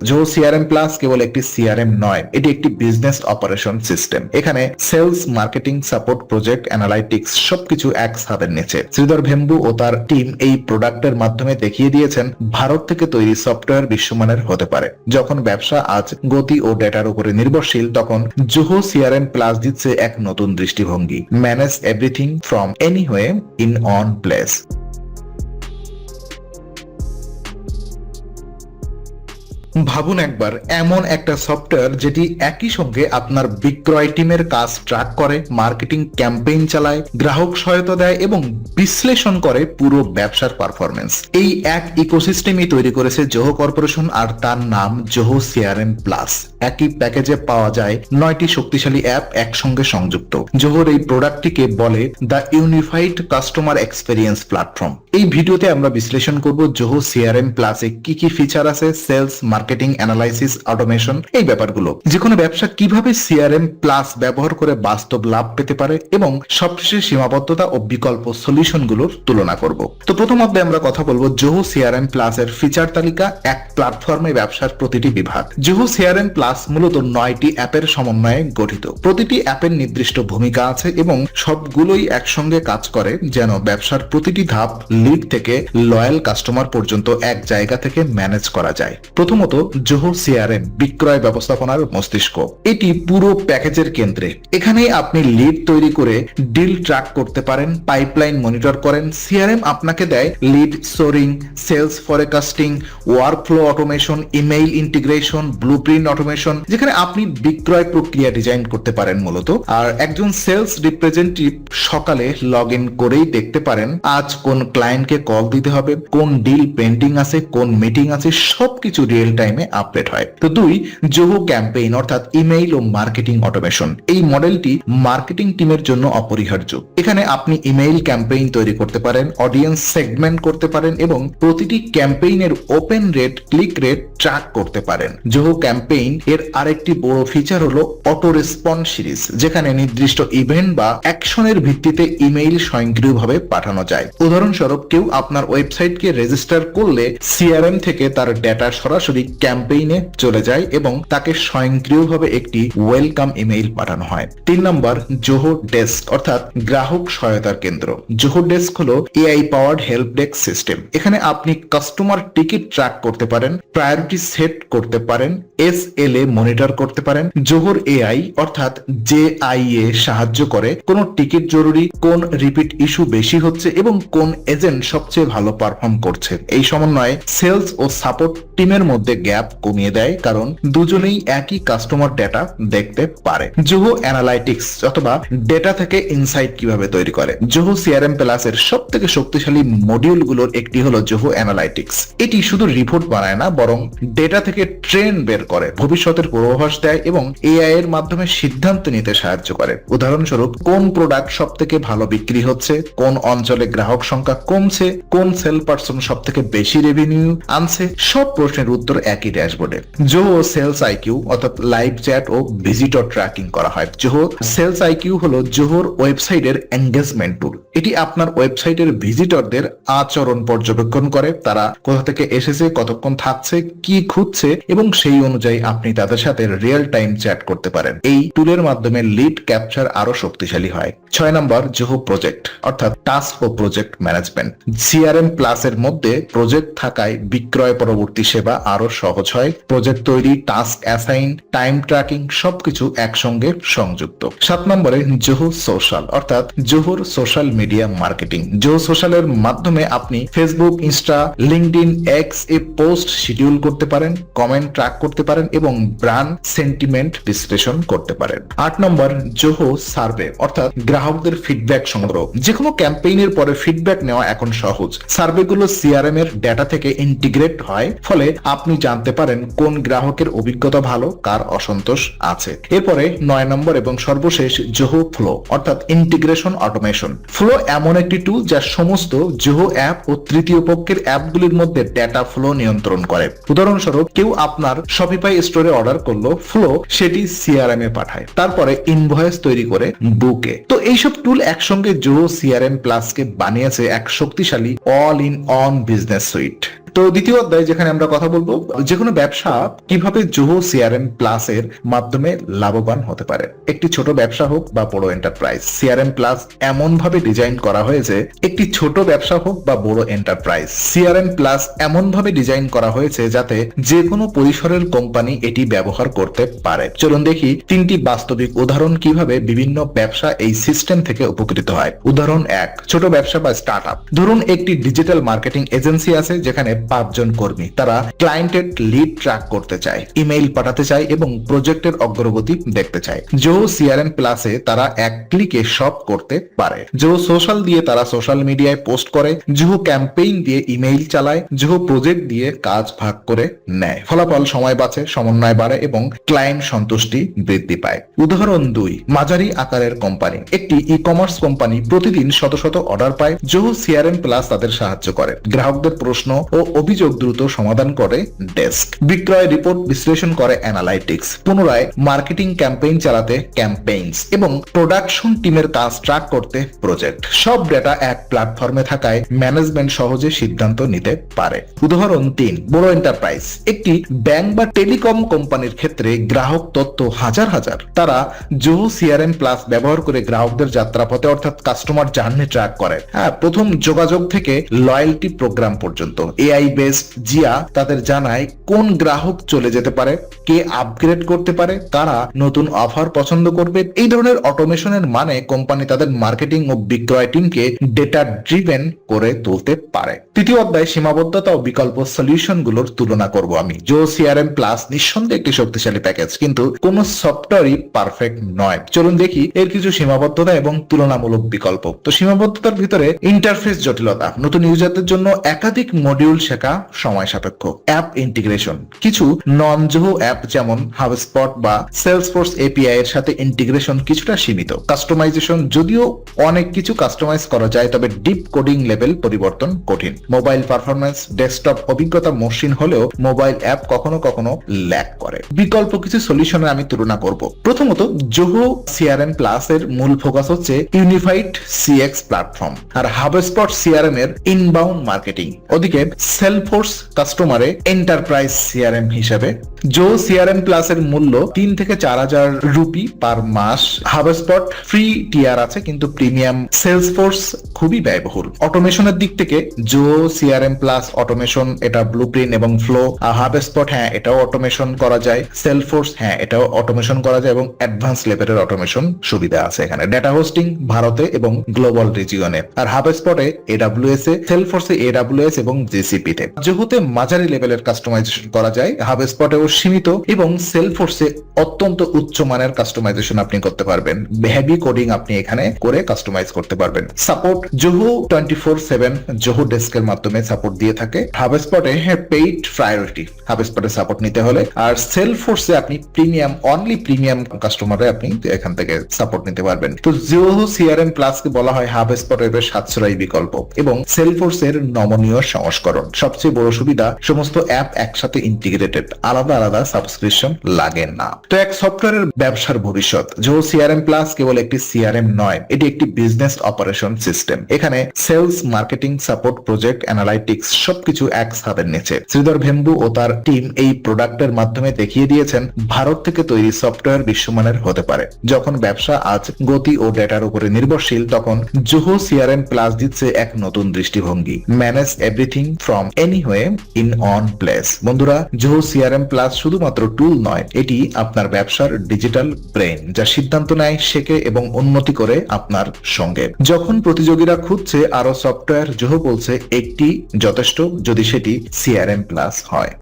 জো CRM plus কেবল একটি CRM নয়, এটি একটি বিজনেস অপারেশন সিস্টেম এখানে sales marketing support project analytics সবকিছু এক ছাদের নিচে। শ্রীধর ভেম্বু ও তার টিম এই প্রোডাক্টের মাধ্যমে দেখিয়ে দিয়েছেন, ভারত থেকে তৈরি সফটওয়্যার বিশ্বমানের হতে পারে। যখন ব্যবসা আজ গতি ও ডেটার উপরে নির্ভরশীল, তখন জোহো সিআরএম প্লাস দিচ্ছে এক নতুন দৃষ্টিভঙ্গি। Manage everything from any anyway in one place ভাবুন একবার, এমন একটা সফটওয়্যার যেটি একই সঙ্গে আপনার বিক্রয় টিমের কাজ ট্র্যাক করে মার্কেটিং ক্যাম্পেইন চালায়, গ্রাহক সহায়তা দেয় এবং বিশ্লেষণ করে পুরো ব্যবসার পারফরমেন্স এই এক ইকোসিস্টেমই তৈরি করেছে জোহো কর্পোরেশন আর তার নাম জোহো সিআরএম প্লাস একই প্যাকেজে পাওয়া যায় নয়টি শক্তিশালী অ্যাপ একসঙ্গে সংযুক্ত। জোহোর এই প্রোডাক্টটিকে বলে the unified customer experience platform এই ভিডিওতে আমরা বিশ্লেষণ করব জোহো সিআরএম প্লাসে কি কি ফিচার আছে সেলস মার্কেটিং অ্যানালাইসিস অটোমেশন এই ব্যাপারগুলো। যে কোনো ব্যবসা কীভাবে সিআরএম প্লাস ব্যবহার করে বাস্তব লাভ পেতে পারে এবং সবশেষে সীমাবদ্ধতা ও বিকল্প সলিউশনগুলোর তুলনা করব। তো প্রথম অধ্যায়ে আমরা কথা বলব জোহো সিআরএম প্লাস এর ফিচার তালিকা, এক প্ল্যাটফর্মে ব্যবসার প্রতিটি বিভাগ। জোহো সিআরএম প্লাস মূলত নয়টি অ্যাপের সমন্বয়ে গঠিত। প্রতিটি অ্যাপের নির্দিষ্ট ভূমিকা আছে এবং সবগুলোই একসঙ্গে কাজ করে যেন ব্যবসার প্রতিটি ধাপ লিড থেকে লয়াল কাস্টমার পর্যন্ত এক জায়গা থেকে ম্যানেজ করা যায়। প্রথমত জোহো সিআরএম বিক্রয় ব্যবস্থাপনার মস্তিষ্ক। এটি পুরো প্যাকেজের কেন্দ্রে। এখানে আপনি লিড তৈরি করে ডিল ট্র্যাক করতে পারেন, পাইপলাইন মনিটর করেন। সিআরএম আপনাকে দেয় lead scoring, sales forecasting, workflow automation, email integration, blueprint automation, যেখানে আপনি বিক্রয় প্রক্রিয়া ডিজাইন করতে পারেন মূলত। আর একজন সেলস রিপ্রেজেন্টেটিভ সকালে লগ ইন করেই দেখতে পারেন আজ কোন ক্লায়েন্টকে কল দিতে হবে, কোন ডিল পেন্ডিং আছে, কোন মিটিং আছে, সবকিছু রিয়েল টাইমে আপডেট হয়। তো দুই জোহো ক্যাম্পেইন অর্থাৎ ইমেইল ও মার্কেটিং অটোমেশন এই মডেলটি মার্কেটিং টিমের জন্য অপরিহার্য। এখানে আপনি ইমেইল ক্যাম্পেইন তৈরি করতে পারেন অডিয়েন্স সেগমেন্ট করতে পারেন এবং প্রতিটি ক্যাম্পেইনের open rate click rate track করতে পারেন। জোহো ক্যাম্পেইন এর আরেকটি বড় ফিচার হলো অটো রেসপন্স সিরিজ যেখানে নির্দিষ্ট ইভেন্ট বা অ্যাকশনের ভিত্তিতে ইমেইল স্বয়ংক্রিয়ভাবে পাঠানো যায়। উদাহরণস্বরূপ, কেউ আপনার ওয়েবসাইটকে রেজিস্টার করলে সিআরএম থেকে তার ডেটা সরাসরি ক্যাম্পেইনে চলে যায় এবং তাকে স্বয়ংক্রিয়ভাবে একটি ওয়েলকাম ইমেইল পাঠানো হয়। তিন নম্বর, জোহো ডেস্ক, অর্থাৎ গ্রাহক সহায়তার কেন্দ্র। জোহো ডেস্ক হলো AI powered help desk system. এখানে আপনি কাস্টমার টিকিট ট্র্যাক করতে পারেন, প্রায়োরিটি সেট করতে পারেন এস এল এ মনিটর করতে পারেন। জোহর এআই, অর্থাৎ জে আই এ সাহায্য করে কোন টিকিট জরুরি, কোন রিপিট ইস্যু বেশি হচ্ছে এবং কোন এজেন্ট সবচেয়ে ভালো পারফর্ম করছে। এই সমন্বয়ে সেলস ও সাপোর্ট টিমের মধ্যে গ্যাপ কমিয়ে দেয়, কারণ দুজনেই একই কাস্টমার ডেটা দেখতে পারে। জোহো অ্যানালাইটিক্স অথবা ডেটা থেকে ইনসাইট কীভাবে তৈরি করে? জোহো সিআরএম প্লাস এর সব থেকে শক্তিশালী মডিউলগুলোর একটি হলো জোহো অ্যানালাইটিক্স এটি শুধু রিপোর্ট বানায় না, বরং ডেটা থেকে ট্রেন বের করে, ভবিষ্যতের পূর্বাভাস দেয় এবং এআই এর মাধ্যমে সিদ্ধান্ত নিতে সাহায্য করে। উদাহরণস্বরূপ, কোন প্রোডাক্ট সব থেকে ভালো বিক্রি হচ্ছে, কোন অঞ্চলে গ্রাহক সংখ্যা কমছে, কোন সেল পার্সন সব থেকে বেশি রেভিনিউ আনছে, সব প্রশ্নের উত্তর একই ড্যাশবোর্ডে। জোহো সেলস আইকিউ অর্থাৎ লাইভ চ্যাট ও ভিজিটর ট্র্যাকিং করা হয়। জোহো সেলস আইকিউ হলো জোহোর ওয়েবসাইটের এঙ্গেজমেন্ট টুল এটি আপনার ওয়েবসাইটের ভিজিটরদের আচরণ পর্যবেক্ষণ করে, তারা কোথা থেকে এসেছে, কতক্ষণ থাকছে, কি খুঁজছে, এবং সেই অনুযায়ী আপনি তাদের সাথে রিয়েল টাইম চ্যাট করতে পারেন। এই টুলের মাধ্যমে লিড ক্যাপচার আরও শক্তিশালী হয়। ছয় নম্বর, জোহো প্রজেক্ট অর্থাৎ টাস্ক ও প্রজেক্ট ম্যানেজমেন্ট সিআরএম প্লাস এর মধ্যে প্রজেক্ট থাকায় বিক্রয় পরবর্তী সেবা আরও সহজ হয়। প্রজেক্ট তৈরি টাস্ক অ্যাসাইন টাইম ট্র্যাকিং সবকিছু একসঙ্গে সংযুক্ত। সাত নম্বরে জোহো সোশ্যাল অর্থাৎ জোহর সোশ্যাল মিডিয়া মার্কেটিং জোহো সোশ্যালের মাধ্যমে আপনি ফেসবুক ইনস্টা লিঙ্কডিন এক্স এ পোস্ট শিডিউল করতে পারেন কমেন্ট ট্র্যাক করতে পারেন এবং ব্র্যান্ড সেন্টিমেন্ট বিশ্লেষণ করতে পারেন। আট নম্বর জোহো সার্ভে অর্থাৎ গ্রাহকদের ফিডব্যাক সংগ্রহ। যে কোনো ক্যাম্পেইনের পরে ফিডব্যাক নেওয়া এখন সহজ। সার্ভেগুলো সিআরএম এর ডেটা থেকে ইন্টিগ্রেট হয়, ফলে আপনি জানতে পারেন কোন গ্রাহকের অভিজ্ঞতা ভালো, কার অসন্তোষ আছে। এরপরে নয় নম্বর এবং সর্বশেষ জোহো ফ্লো, অর্থাৎ ইন্টিগ্রেশন অটোমেশন। ফ্লো এমন একটি টুল যা সমস্ত জোহো অ্যাপ ও তৃতীয় পক্ষের অ্যাপগুলির মধ্যে ডেটা ফ্লো নিয়ন্ত্রণ করে। উদাহরণস্বরূপ, কেউ আপনার শপিফাই স্টোরে অর্ডার করল ফ্লো সেটি সিআরএম এ পাঠায়। তারপরে ইনভয়েস তৈরি করে বুকে তো এইসব টুল একসঙ্গে জোহো সিআরএম প্লাস কে বানিয়েছে এক শক্তিশালী all in one business suite তো দ্বিতীয় অধ্যায় যেখানে আমরা কথা বলব যে কোনো ব্যবসা কীভাবে জোহো সিআরএম প্লাস এর মাধ্যমে লাভবান হতে পারে? একটি ছোট ব্যবসা হোক বা বড় এন্টারপ্রাইজ সিআরএম প্লাস এমন ভাবে ডিজাইন করা হয়েছে, একটি ছোট ব্যবসা হোক বা বড় এন্টারপ্রাইজ সিআরএম প্লাস এমন ভাবে ডিজাইন করা হয়েছে যাতে যে কোনো পরিসরের কোম্পানি এটি ব্যবহার করতে পারে। চলুন দেখি তিনটি বাস্তবিক উদাহরণ কীভাবে বিভিন্ন ব্যবসা এই সিস্টেম থেকে উপকৃত হয়। উদাহরণ এক, ছোট ব্যবসা বা স্টার্ট আপ ধরুন একটি ডিজিটাল মার্কেটিং এজেন্সি আছে যেখানে পাঁচজন কর্মী। তারা ক্লায়েন্টের লিড ট্র্যাক করতে চায় ইমেইল পাঠাতে চায় এবং প্রজেক্টের অগ্রগতি দেখতে চায়। জো সিআরএম প্লাসে তারা এক ক্লিকে সব করতে পারে। জো সোশ্যাল দিয়ে তারা সোশ্যাল মিডিয়ায় পোস্ট করে জুহো ক্যাম্পেইন দিয়ে ইমেইল চালায় জুহো প্রজেক্ট দিয়ে কাজ ভাগ করে নেয়। ফলাফল সময় বাঁচে, সমন্বয় বাড়ে এবং ক্লায়েন্ট সন্তুষ্টি বৃদ্ধি পায়। উদাহরণ দুই, মাঝারি আকারের কোম্পানি একটি ই কমার্স কোম্পানি প্রতিদিন শত শত অর্ডার পায়। জোহো সিআরএম প্লাস তাদের সাহায্য করে। গ্রাহকদের প্রশ্ন ও অভিযোগ দ্রুত সমাধান করে ডেস্ক। বিক্রয় রিপোর্ট বিশ্লেষণ করে অ্যানালাইটিক্স। পুনরায় মার্কেটিং ক্যাম্পেইন চালাতে ক্যাম্পেইনস এবং প্রোডাকশন টিমের কাজ ট্র্যাক করতে প্রজেক্ট। সব ডেটা এক প্ল্যাটফর্মে থাকায় ম্যানেজমেন্ট সহজে সিদ্ধান্ত নিতে পারে। উদাহরণ তিন, বড় এন্টারপ্রাইজ। একটি ব্যাংক বা টেলিকম কোম্পানির ক্ষেত্রে গ্রাহক তথ্য হাজার হাজার। তারা জোহো সিআরএম প্লাস ব্যবহার করে গ্রাহকদের যাত্রাপথে অর্থাৎ কাস্টমার জার্নি ট্র্যাক করে। হ্যাঁ প্রথম যোগাযোগ থেকে লয়্যালটি প্রোগ্রাম পর্যন্ত। এআই বেসড জিয়া তাদের জানায় কোন গ্রাহক চলে যেতে পারে, কে আপগ্রেড করতে পারে, কারা নতুন অফার পছন্দ করবে, এই ধরনের অটোমেশনের মানে কোম্পানি তাদের মার্কেটিং ও বিক্রয় টিমকে ডেটা ড্রিভেন করে তুলতে পারে। তৃতীয় অধ্যায়, সীমাবদ্ধতা ও বিকল্প সলিউশনগুলোর তুলনা করব আমি। জো সিআরএম প্লাস নিঃসন্দেহে একটি শক্তিশালী প্যাকেজ কিন্তু কোন সফটওয়্যারই পারফেক্ট নয়। চলুন দেখি এর কিছু সীমাবদ্ধতা এবং তুলনামূলক বিকল্প। তো সীমাবদ্ধতার ভিতরে ইন্টারফেস জটিলতা, নতুন ইউজারদের জন্য একাধিক মডিউল শেখা সময় সাপেক্ষ। App integration. কিছু নন জোহো অ্যাপ যেমন হাবস্পট বা সেলসফোর্স এপিআই এর সাথে ইন্টিগ্রেশন কিছুটা সীমিত। কাস্টমাইজেশন যদিও অনেক কিছু কাস্টমাইজ করা যায়, তবে ডিপ কোডিং লেভেল পরিবর্তন কঠিন। মোবাইল পারফরমেন্স ডেস্কটপ অভিজ্ঞতা মসৃণ হলেও মোবাইল অ্যাপ কখনো কখনো ল্যাক করে। বিকল্প কিছু সলিউশনের আমি তুলনা করব। প্রথমত, জোহো সিআরএম প্লাস এর মূল ফোকাস হচ্ছে ইউনিফাইড সিএক্স প্ল্যাটফর্ম। আর হাবস্পট সিআরএম এর ইনবাউন্ড মার্কেটিং ওদিকে সেলফোর্স কাস্টমারে এন্টারপ্রাইজ সিআরএম হিসেবে। জো সিআরএম প্লাস এর মূল্য তিন থেকে চার হাজার রুপি পার মাস। হাবস্পট ফ্রি টিয়ার আছে, কিন্তু প্রিমিয়াম সেলস ফোর্স খুবই ব্যয়বহুল। অটোমেশনের দিক থেকে জো সিআরএম প্লাস অটোমেশন এটা ব্লুপ্রিন্ট এবং ফ্লো হাবস্পট হ্যাঁ এটাও অটোমেশন করা যায়। সেলফোর্স হ্যাঁ এটাও অটোমেশন করা যায় এবং অ্যাডভান্স লেভেলের অটোমেশন সুবিধা আছে এখানে। ডেটা হোস্টিং ভারতে এবং গ্লোবাল রিজিয়নে আর হাবস্পটে এডাব্লিউএস এ সেলফোর্সে এডাব্লিউএস এবং জিসিপি তে। যেহেতু মাঝারি লেভেলের কাস্টমাইজেশন করা যায় হাবস্পটেও সীমিত এবং সেলফোর্সে অত্যন্ত উচ্চ মানের কাস্টমাইজেশন আপনি করতে পারবেন। হেভি কোডিং আপনি এখানে করে কাস্টমাইজ করতে পারবেন। Support Zoho twenty four seven Zoho ডেস্কের মাধ্যমে সাপোর্ট দিয়ে থাকে। হাবস্পটে হ্যাঁ পেইড প্রায়োরিটি হাব স্পটে সাপোর্ট নিতে হলে। আর সেলফোর্সে আপনি প্রিমিয়াম অনলি প্রিমিয়াম কাস্টমারে আপনি এখান থেকে সাপোর্ট নিতে পারবেন। তো জোহো সিআরএম প্লাস কে বলা হয় হাবস্পটের সাশ্রয়ী বিকল্প এবং সেলফোর্স এর নমনীয় সংস্করণ। সবচেয়ে বড় সুবিধা, সমস্ত অ্যাপ একসাথে ইন্টিগ্রেটেড আলাদা আলাদা সাবস্ক্রিপশন লাগে না। তো এক সফটওয়্যারের ব্যবসার ভবিষ্যৎ জোহো সিআরএম প্লাস কেবল একটি সিআরএম নয়, এটি একটি বিজনেস অপারেশন সিস্টেম এখানে sales marketing support project analytics সবকিছু এক ছাদের নিচে। শ্রীধর ভেম্বু ও তার টিম এই প্রোডাক্টের মাধ্যমে দেখিয়ে দিয়েছেন, ভারত থেকে তৈরি সফটওয়্যার বিশ্বমানের হতে পারে। যখন ব্যবসা আজ গতি ও ডেটার উপরে নির্ভরশীল, তখন জোহো সিআরএম প্লাস দিচ্ছে এক নতুন দৃষ্টিভঙ্গি। Manage everything from anyway in one place বন্ধুরা জোহো সিআরএম প্লাস শুধুমাত্র টুল নয়, এটি আপনার ব্যবসার ডিজিটাল ব্রেন যা সিদ্ধান্ত নেয়, শেখে এবং উন্নতি করে আপনার সঙ্গে। যখন প্রতিযোগীরা খুঁজছে আরও সফটওয়্যার জোহো বলছে, একটি যথেষ্ট যদি সেটি সিআরএম প্লাস হয়।